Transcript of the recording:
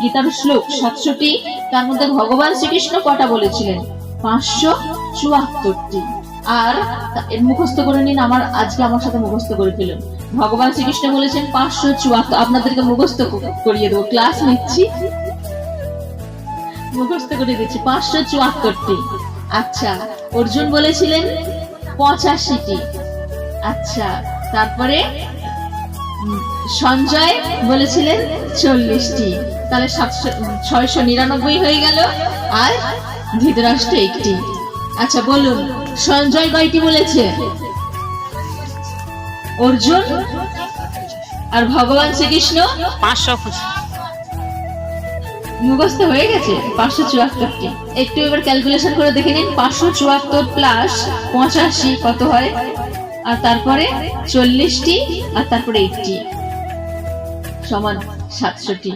গীতার শ্লোক সাতশোটি তার মধ্যে ভগবান শ্রীকৃষ্ণ কটা বলেছিলেন? পাঁচশো চুয়াত্তরটি। আর মুখস্থ করে নিন, আমার আজকে আমার সাথে মুখস্থ করে ফেলুন। ভগবান শ্রীকৃষ্ণ বলেছেন পাঁচশো চুয়াত্তর, আপনাদেরকে মুখস্থ করিয়ে দেবো, ক্লাস নিচ্ছি। মুখস্থ করে দিচ্ছি, পাঁচশো চুয়াত্তরটি। আচ্ছা অর্জুন বলেছিলেন পঁচাশিটি। আচ্ছা তারপরে সঞ্জয় বলেছিলেন চল্লিশটি। তাহলে সাতশো ছয়শো নিরানব্বই হয়ে গেল। আর ধৃতরাষ্ট্র একটি। আচ্ছা বলুন সঞ্জয় কয়টি বলেছে? অর্জুন আর ভগবান শ্রীকৃষ্ণ? পাঁচশো মুখস্থ হয়ে গেছে? পাঁচশো চুয়াত্তরটি। একটু এবার ক্যালকুলেশন করে দেখে নিন। পাঁচশো চুয়াত্তর প্লাস পঁচাশি কত হয়? আর তারপরে চল্লিশটি আর তারপরে একটি। সমান সাতশোটি।